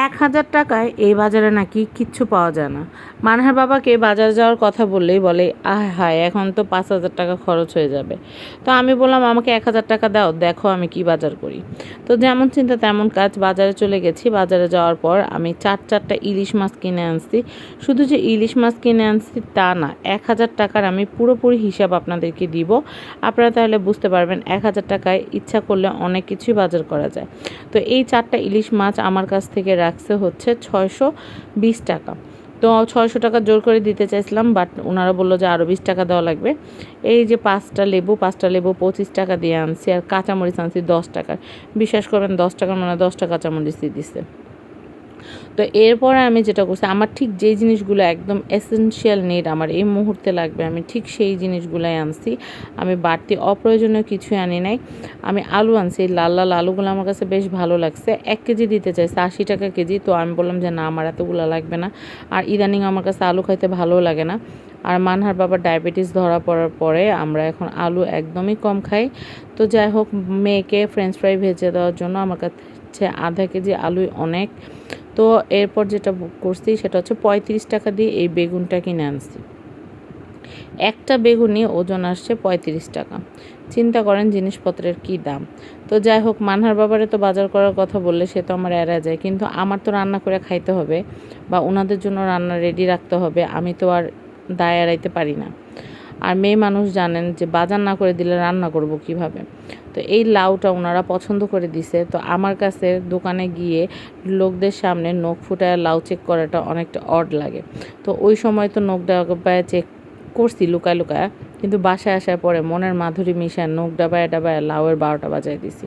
এক হাজার টাকায় এই বাজারে নাকি কিচ্ছু পাওয়া যায় না। মানহার বাবাকে বাজার যাওয়ার কথা বললেই বলে আহ হায়, এখন তো পাঁচ হাজার টাকা খরচ হয়ে যাবে। তো আমি বললাম, আমাকে এক হাজার টাকা দাও, দেখো আমি কি বাজার করি। তো যেমন চিন্তা তেমন কাজ, বাজারে চলে গেছি। বাজারে যাওয়ার পর আমি চার চারটা ইলিশ মাছ কিনে আনছি। শুধু যে ইলিশ মাছ কিনে আনছি তা না, এক হাজার টাকার আমি পুরোপুরি হিসাব আপনাদেরকে দিব। আপনারা তাহলে বুঝতে পারবেন, এক হাজার টাকায় ইচ্ছা করলে অনেক কিছুই বাজার করা যায়। তো এই চারটা ইলিশ মাছ আমার কাছ থেকে রাখছে হচ্ছে ছয়শো বিশ টাকা। তো ছয়শো টাকা জোর করে দিতে চাইছিলাম বাট ওনারা বলল যে আরও বিশ টাকা দেওয়া লাগবে। এই যে পাঁচটা লেবু পাঁচটা লেবু পঁচিশ টাকা দিয়ে আনছি, আর কাঁচামরিচ আনছি দশ টাকার। বিশ্বাস করবেন, দশ টাকার মানে দশটা কাঁচামরিচ দিয়ে দিছে। তো এরপরে আমি যেটা করছি, আমার ঠিক যেই জিনিসগুলো একদম এসেনশিয়াল নিড আমার এই মুহূর্তে লাগবে, আমি ঠিক সেই জিনিসগুলাই আনছি। আমি বাড়তি অপ্রয়োজনীয় কিছুই আনি নাই। আমি আলু আনছি লাল লাল আলুগুলো আমার কাছে বেশ ভালো লাগছে। এক কেজি দিতে চাইছে, আশি টাকা কেজি, তো আমি বললাম যে না, আমার এতগুলো লাগবে না। আর ইদানিং আমার কাছে আলু খাইতে ভালো লাগে না। আর মানহার বাবার ডায়াবেটিস ধরা পড়ার পরে আমরা এখন আলু একদমই কম খাই। তো যাই হোক, মেয়েকে ফ্রেঞ্চ ফ্রাই ভেজে দেওয়ার জন্য আমার কাছে আধা কেজি আলুই অনেক। তো এরপর যেটা করছি সেটা হচ্ছে পঁয়ত্রিশ টাকা দিয়ে এই বেগুনটা কিনে আনছি। একটা বেগুনই ওজন আসছে পঁয়ত্রিশ টাকা। চিন্তা করেন জিনিসপত্রের কি দাম। তো যাই হোক, মানহার বাবারে তো বাজার করার কথা বললে সে তো আমার এড়া যায়, কিন্তু আমার তো রান্না করে খাইতে হবে বা ওনাদের জন্য রান্না রেডি রাখতে হবে, আমি তো আর দায় এড়াইতে পারি না। আর মেয়ে মানুষ জানেন যে বাজার না করে দিলে রান্না করব কীভাবে? তো এই লাউটা ওনারা পছন্দ করে দিছে। তো আমার কাছে দোকানে গিয়ে লোকদের সামনে নখ ফুটায় লাউ চেক করাটা অনেকটা অড লাগে। তো ওই সময় তো নখ ডাবায় চেক করছি লুকায় লুকায়, কিন্তু বাসায় আসার পরে মনের মাধুরী মিশায় নখ ডাবায় ডাবায় লাউয়ের বারোটা বাজায় দিছি।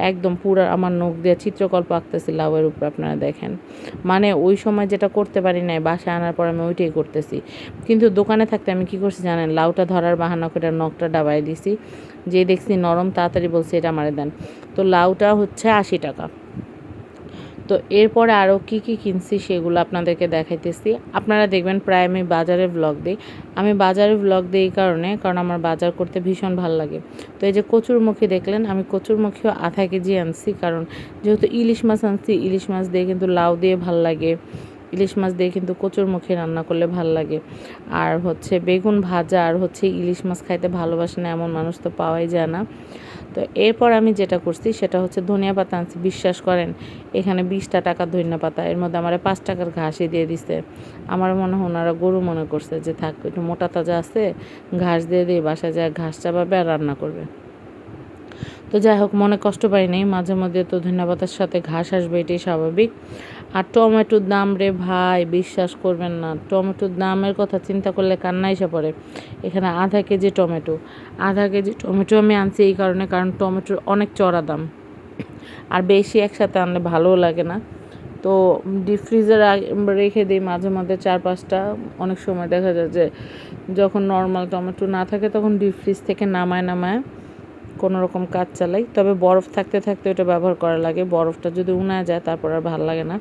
একদম পুরো আমার নখ দিয়ে চিত্রকল্প আঁকতেছি লাউয়ের উপর, আপনারা দেখেন। মানে ওই সময় যেটা করতে পারি নাই, বাসায় আনার পর আমি ওইটাই করতেছি। কিন্তু দোকানে থাকতে আমি কি করছি জানেন, লাউটা ধরার বাহানা করে নখটা ডাবাই দিছি। যে দেখছি নরম, তাড়াতাড়ি বলছি, এটা মারে দেন। তো লাউটা হচ্ছে আশি টাকা। তো এরপরে আরও কি কি কিনছি সেগুলো আপনাদেরকে দেখাইতেছি। আপনারা দেখবেন প্রায় আমি বাজারে ব্লগ দিই। আমি বাজারে ব্লগ দিই এই কারণে, কারণ আমার বাজার করতে ভীষণ ভালো লাগে। তো এই যে কচুরমুখী দেখলেন, আমি কচুরমুখীও আধা কেজি আনছি, কারণ যেহেতু ইলিশ মাছ আনছি, ইলিশ মাছ দিয়ে কিন্তু লাউ দিয়ে ভালো লাগে। ইলিশ মাছ দিয়ে কিন্তু কচুর মুখে রান্না করলে ভালো লাগে। আর হচ্ছে বেগুন ভাজা আর হচ্ছে ইলিশ মাছ খাইতে ভালোবাসে না এমন মানুষ তো পাওয়াই যায় না। তো এরপর আমি যেটা করছি সেটা হচ্ছে ধনিয়া পাতা আনছি, বিশ্বাস করেন, এখানে বিশটা টাকা ধনিয়া পাতা, এর মধ্যে আমার পাঁচ টাকার ঘাসই দিয়ে দিছে। আমার মনে হয় ওনারা গরু মনে করছে যে, থাক, একটু মোটা তাজা আছে, ঘাস দিয়ে দিয়ে বাসায় যায় ঘাস চাপাবে আর রান্না করবে। তো যাই হোক, মনে কষ্ট পাই নেই, মাঝে মধ্যে তো ধন্যবাদের সাথে ঘাস আসবে, এটাই স্বাভাবিক। আর টমেটোর দাম রে ভাই, বিশ্বাস করবেন না। টমেটোর দামের কথা চিন্তা করলে কান্না এসে পড়ে। এখানে আধা কেজি টমেটো। আধা কেজি টমেটো আমি আনছি এই কারণে, কারণ টমেটোর অনেক চড়া দাম। আর বেশি একসাথে আনলে ভালোও লাগে না। তো ডিপ ফ্রিজার রেখে দিই মাঝে মাঝে চার পাঁচটা। অনেক সময় দেখা যায় যে যখন নর্মাল টমেটো না থাকে তখন ডিপ ফ্রিজ থেকে নামায় নামায়। কোনো রকম কাজ চালাই। তবে বরফ থাকতে থাকতে ওটা ব্যবহার করা লাগে। বরফটা যদি উনায় যায়, তারপর আর ভালো লাগে না।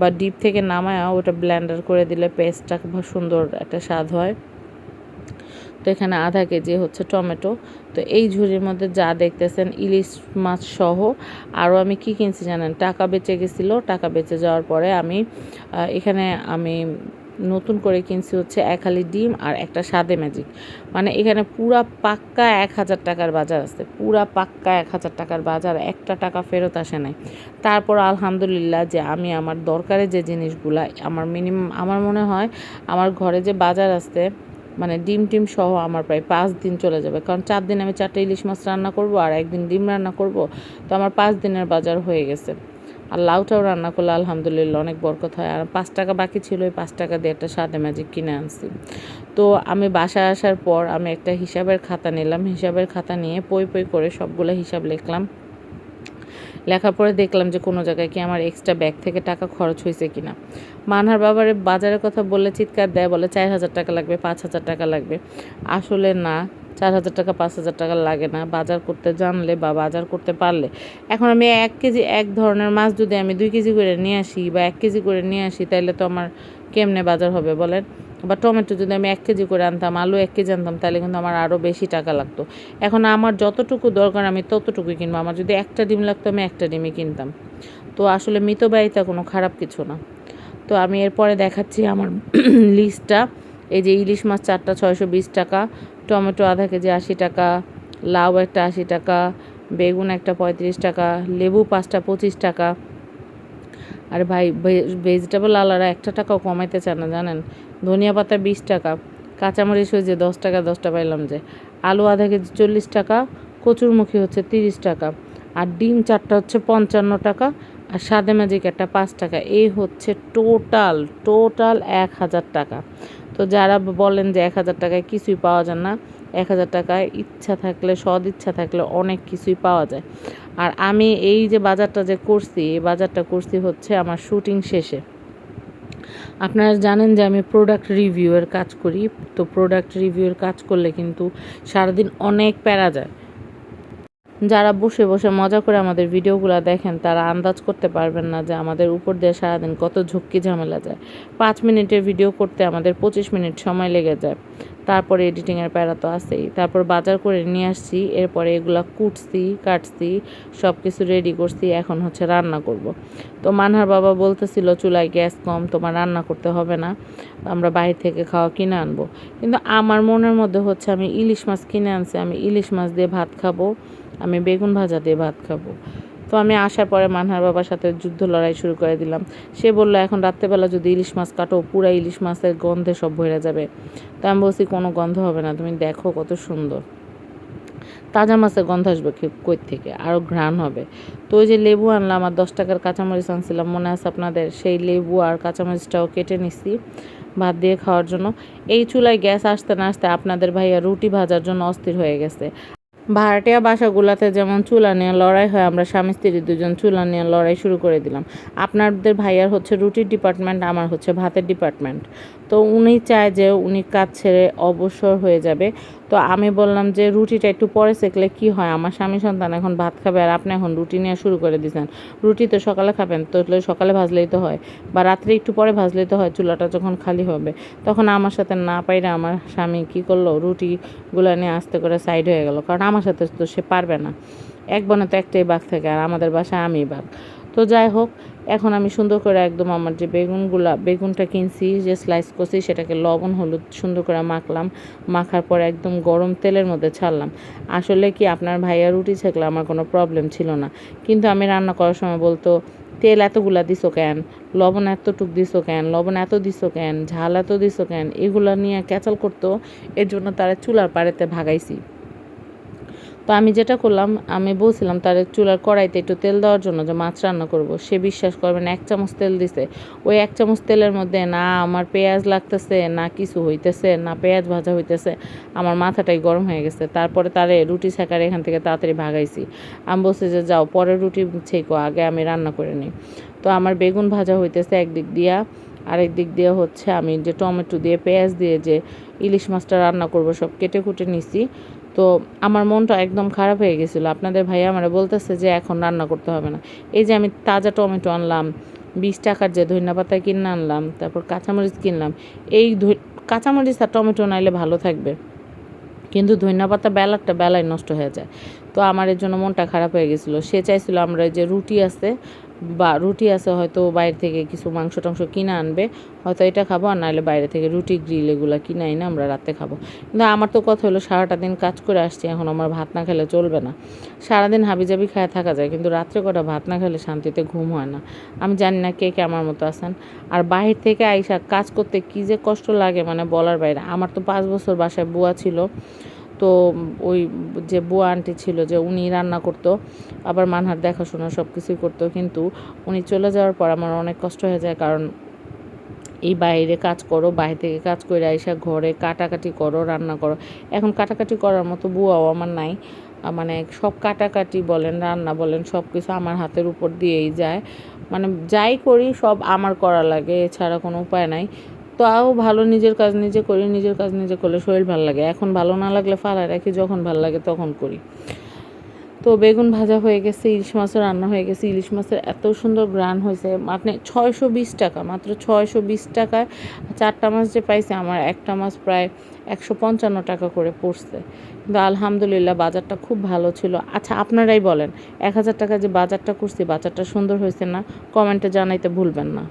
বা ডিপ থেকে নামায় ওটা ব্ল্যান্ডার করে দিলে পেস্টটা সুন্দর একটা স্বাদ হয়। তো এখানে আধা কেজি হচ্ছে টমেটো। তো এই ঝুড়ির মধ্যে যা দেখতেছেন ইলিশ মাছ সহ, আরও আমি কি কিনছি জানেন? টাকা বেঁচে গেছিল। টাকা বেঁচে যাওয়ার পরে আমি এখানে আমি নতুন করে কিনছি হচ্ছে এক হালি ডিম আর একটা সাদে ম্যাজিক। মানে এখানে পুরা পাক্কা এক হাজার টাকার বাজার আছে। পুরা পাক্কা এক হাজার টাকার বাজার, একটা টাকা ফেরত আসে নাই। তারপর আলহামদুলিল্লাহ যে আমি আমার দরকারে যে জিনিসগুলা, আমার মিনিমাম আমার মনে হয় আমার ঘরে যে বাজার আছে মানে ডিম টিম সহ আমার প্রায় পাঁচ দিন চলে যাবে। কারণ চার দিন আমি চারটে ইলিশ মাছ রান্না করব আর একদিন ডিম রান্না করব। তো আমার পাঁচ দিনের বাজার হয়ে গেছে। আর লাউটাও রান্না করলে আলহামদুলিল্লাহ অনেক বরকত হয়। আর পাঁচ টাকা বাকি ছিল, ওই পাঁচ টাকা দিয়ে একটা সাদে ম্যাজিক কিনে আনছি। তো আমি বাসায় আসার পর আমি একটা হিসাবের খাতা নিলাম। হিসাবের খাতা নিয়ে পই পই করে সবগুলো হিসাব লিখলাম। লেখার পরে দেখলাম যে কোনো জায়গায় কি আমার এক্সট্রা ব্যাগ থেকে টাকা খরচ হয়েছে কিনা। মানহার বাবারে বাজারের কথা বললে চিৎকার দেয়, বলে চার হাজার টাকা লাগবে, পাঁচ হাজার টাকা লাগবে। আসলে না, চার হাজার টাকা, পাঁচ হাজার টাকা লাগে না। বাজার করতে জানলে বা বাজার করতে পারলে। এখন আমি এক কেজি, এক ধরনের মাছ যদি আমি দুই কেজি করে নিয়ে আসি বা এক কেজি করে নিয়ে আসি তাহলে তো আমার কেমনে বাজার হবে বলেন? বা টমেটো যদি আমি এক কেজি করে আনতাম, আলু এক কেজি আনতাম, তাহলে কিন্তু আমার আরও বেশি টাকা লাগতো। এখন আমার যতটুকু দরকার আমি ততটুকুই কিনবো। আমার যদি একটা ডিম লাগতো, আমি একটা ডিমই কিনতাম। তো আসলে মিতব্যয়িতা কোনো খারাপ কিছু না। তো আমি এরপরে দেখাচ্ছি আমার লিস্টটা এই যে ইলিশ মাছ চারটা ছয়শো বিশ টাকা, টমেটো আধা কেজি আশি টাকা, লাউ একটা আশি টাকা, বেগুন একটা পঁয়ত্রিশ টাকা, লেবু পাঁচটা পঁচিশ টাকা। আর ভাই ভেজিটেবল আলারা একটা টাকাও কমাইতে চান না, জানেন? ধনিয়া পাতা বিশ টাকা, কাঁচামরিচ হয়েছে দশ টাকা, দশটা পাইলাম যে। আলু আধা কেজি চল্লিশ টাকা কচুরমুখী হচ্ছে তিরিশ টাকা। আর ডিম চারটা হচ্ছে পঞ্চান্ন টাকা, আর সাদে ম্যাজিক একটা পাঁচ টাকা। এই হচ্ছে টোটাল টোটাল এক হাজার টাকা। তো যারা বলেন যে এক হাজার টাকায় কিছুই পাওয়া যায় না, এক হাজার টাকায় ইচ্ছা থাকলে, সদ ইচ্ছা থাকলে অনেক কিছুই পাওয়া যায়। আর আমি এই যে বাজারটা যে করছি, এই বাজারটা করছি হচ্ছে আমার শুটিং শেষে। আপনারা জানেন যে আমি প্রোডাক্ট রিভিউয়ের কাজ করি, তো প্রোডাক্ট রিভিউয়ের কাজ করলে কিন্তু সারাদিন অনেক প্যারা যায়। যারা বসে বসে মজা করে আমাদের ভিডিওগুলো দেখেন, তারা আন্দাজ করতে পারবেন না যে আমাদের উপর দিয়ে সারাদিন কত ঝক্কি ঝামেলা যায়। পাঁচ মিনিটের ভিডিও করতে আমাদের পঁচিশ মিনিট সময় লেগে যায়। তারপরে এডিটিংয়ের প্যারা তো আছেই। তারপর বাজার করে নিয়ে আসছি, এরপরে এগুলা কুটছি, কাটছি সব কিছু রেডি করছি, এখন হচ্ছে রান্না করব। তো মানহার বাবা বলতেছিল, চুলায় গ্যাস কম, তোমার রান্না করতে হবে না, আমরা বাইরে থেকে খাওয়া কিনে আনব। কিন্তু আমার মনের মধ্যে হচ্ছে, আমি ইলিশ মাছ কিনে আনছি, আমি ইলিশ মাছ দিয়ে ভাত খাব, আমি বেগুন ভাজা দিয়ে ভাত খাব। তো আমি আসার পরে মানহার বাবার সাথে যুদ্ধ লড়াই শুরু করে দিলাম। সে বলল, এখন রাত্রেবেলা যদি ইলিশ মাছ কাটো, পুরা ইলিশ মাছের গন্ধে সব ভরে যাবে। তো আমি বলছি, কোনো গন্ধ হবে না, তুমি দেখো কত সুন্দর। তাজা মাছের গন্ধ আসবে কই থেকে? আরও ঘ্রাণ হবে। তো ওই যে লেবু আনলাম আর দশ টাকার কাঁচামরিচ আনছিলাম, মনে আছে আপনাদের? সেই লেবু আর কাঁচামরিচটাও কেটে নিছি ভাত দিয়ে খাওয়ার জন্য। এই চুলায় গ্যাস আসতে না আসতে আপনাদের ভাইয়া রুটি ভাজার জন্য অস্থির হয়ে গেছে। ভাড়াটিয়া বাসাগুলাতে যেমন চুলা নিয়ে লড়াই হয়, আমরা স্বামী স্ত্রী দুজন চুলা নিয়ে লড়াই শুরু করে দিলাম। আপনাদের ভাইয়ার হচ্ছে রুটির ডিপার্টমেন্ট, আমার হচ্ছে ভাতের ডিপার্টমেন্ট। তো উনি চায় যে উনি কাজ ছেড়ে অবসর হয়ে যাবে। তো আমি বললাম যে রুটিটা একটু পরে সেকলে কি হয়? আমার স্বামী সন্তান এখন ভাত খাবে আর আপনি এখন রুটি নিয়ে শুরু করে দিয়েছেন রুটি তো সকালে খাবেন, তো সকালে ভাজলেই তো হয় বা রাত্রে একটু পরে ভাজলেই তো হয়, চুলাটা যখন খালি হবে। তখন আমার সাথে না পাইরে আমার স্বামী কী করল? রুটিগুলো নিয়ে আস্তে করে সাইড হয়ে গেল। কারণ আমার সাথে তো সে পারবে না। এক বনে তো একটাই বাঘ থাকে আর আমাদের বাসায় আমি বাঘ। তো যাই হোক এখন আমি সুন্দর করে একদম আমার যে বেগুনগুলা, বেগুনটা কিনছি, যে স্লাইস করছি, সেটাকে লবণ, হলুদ সুন্দর করে মাখলাম। মাখার পর একদম গরম তেলের মধ্যে ছাড়লাম। আসলে কি আপনার ভাইয়া রুটি ছেঁকলে আমার কোনো প্রবলেম ছিল না। কিন্তু আমি রান্না করার সময় বলতো, তেল এতগুলা দিছো কেন? লবণ এতটুক দিছো কেন? লবণ এত দিছো কেন? ঝাল এত দিছো কেন? এগুলো নিয়ে ক্যাচাল করতো। এর জন্য তারা চুলার পাড়েতে ভাগাইছি। তো আমি যেটা করলাম, আমি বলছিলাম তার চুলার কড়াইতে একটু তেল দেওয়ার জন্য যে মাছ রান্না করব। সে বিশ্বাস করবেন এক চামচ তেল দিছে। ওই এক চামচ তেলের মধ্যে না আমার পেঁয়াজ লাগতেছে, না কিছু হইতেছে, না পেঁয়াজ ভাজা হইতেছে, আমার মাথাটাই গরম হয়ে গেছে। তারপরে তারে রুটি ছেঁকার এখান থেকে তাড়াতাড়ি ভাগাইছি। আমি বলছি যে যাও, পরে রুটি ছেঁকো, আগে আমি রান্না করে নিই। তো আমার বেগুন ভাজা হইতেছে একদিক দিয়া, আরেক দিক দিয়ে হচ্ছে আমি যে টমেটো দিয়ে, পেঁয়াজ দিয়ে যে ইলিশ মাছটা রান্না করব, সব কেটে কুটে নিছি। তো আমার মনটা একদম খারাপ হয়ে গেছিল। আপনাদের ভাই আমার বলতেছে যে এখন রান্না করতে হবে না। এই যে আমি তাজা টমেটো আনলাম, বিশ টাকার যে ধনিয়া পাতা কিনে আনলাম, তারপর কাঁচামরিচ কিনলাম, এই কাঁচামরিচ আর টমেটো নাইলে ভালো থাকবে। কিন্তু ধনিয়া পাতা বেলারটা বেলায় নষ্ট হয়ে যায়। তো আমার এর জন্য মনটা খারাপ হয়ে গেছিল। সে চাইছিল আমরা যে রুটি আছে বা রুটি আছে হয়তো বাইরে থেকে কিছু মাংস টাংস কিনে আনবে, হয়তো এটা খাব আর নাহলে বাইরে থেকে রুটি গ্রিল এগুলো কিনে আইনে আমরা রাতে খাব। কিন্তু আমার তো কথা হলো সারাটা দিন কাজ করে আসছি, এখন আমার ভাত না খেলে চলবে না। সারাদিন হাবিজাবি খায় থাকা যায়, কিন্তু রাত্রে কটা ভাত না খেলে শান্তিতে ঘুম হয় না। আমি জানি না কে কে আমার মতো আছেন। আর বাহির থেকে আইসা কাজ করতে কী যে কষ্ট লাগে মানে বলার বাইরে। আমার তো পাঁচ বছর বাসায় বুয়া ছিল। তো ওই যে বুয়া আন্টি ছিল যে উনি রান্না করতো, আবার মানহার দেখাশোনা সব কিছুই করতো, কিন্তু উনি চলে যাওয়ার পর আমার অনেক কষ্ট হয়ে যায়, কারণ এই বাইরে কাজ করো বাইরে থেকে কাজ করে আইসা ঘরে কাটাকাটি করো, রান্না করো। এখন কাটাকাটি করার মতো বুয়াও আমার নাই মানে সব কাটাকাটি বলেন, রান্না বলেন সব কিছু আমার হাতের উপর দিয়েই যায়। মানে যাই করি সব আমার করা লাগে, এছাড়া কোনো উপায় নাই। তাও ভালো নিজের কাজ নিজে করি, নিজের কাজ নিজে করলে শরীর ভালো লাগে। এখন ভালো না লাগলে ফালায় রাখি, যখন ভালো লাগে তখন করি। তো বেগুন ভাজা হয়ে গেছে, ইলিশ মাছও রান্না হয়ে গেছে। ইলিশ মাছের এত সুন্দর গ্রান হয়েছে মানে ছয়শো বিশ টাকা, মাত্র ছয়শো বিশ টাকায় চারটা মাছ যে পাইছে, আমার একটা মাছ প্রায় একশো পঞ্চান্ন টাকা করে পড়ছে। কিন্তু আলহামদুলিল্লাহ বাজারটা খুব ভালো ছিল। আচ্ছা আপনারাই বলেন, এক হাজার টাকা যে বাজারটা করছি, বাজারটা সুন্দর হয়েছে না? কমেন্টে জানাইতে ভুলবেন না।